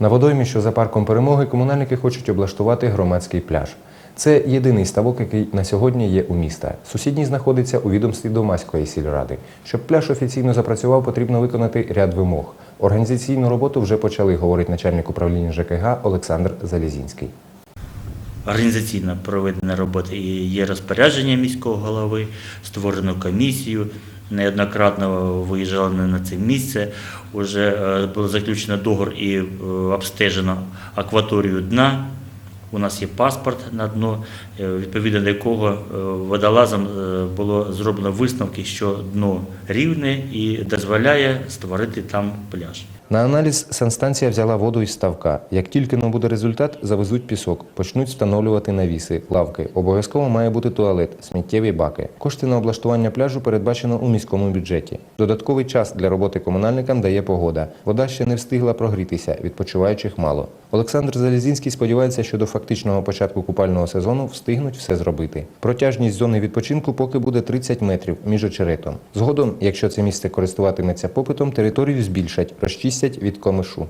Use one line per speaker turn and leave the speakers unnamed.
На водоймі, що за парком перемоги, комунальники хочуть облаштувати громадський пляж. Це єдиний ставок, який на сьогодні є у міста. Сусідній знаходиться у відомстві Домаської сільради. Щоб пляж офіційно запрацював, потрібно виконати ряд вимог. Організаційну роботу вже почали, говорить начальник управління ЖКГ Олександр Залізінський.
Організаційно проведена робота є розпорядження міського голови, створено комісію. Неоднократно виїжджали на це місце. Уже е, було заключено договор і е, обстежено акваторію дна. У нас є паспорт на дно, е, відповідно до якого е, водолазом е, було зроблено висновки, що дно рівне і дозволяє створити там пляж.
На аналіз санстанція взяла воду із ставка. Як тільки не буде результат, завезуть пісок, почнуть встановлювати навіси, лавки. Обов'язково має бути туалет, сміттєві баки. Кошти на облаштування пляжу передбачено у міському бюджеті. Додатковий час для роботи комунальникам дає погода. Вода ще не встигла прогрітися, відпочиваючих мало. Олександр Залізінський сподівається, що до фактичного початку купального сезону встигнуть все зробити. Протяжність зони відпочинку поки буде 30 метрів між очеретом. Згодом, якщо це місце користуватиметься попитом, територію збільшать, розчистять від комишу.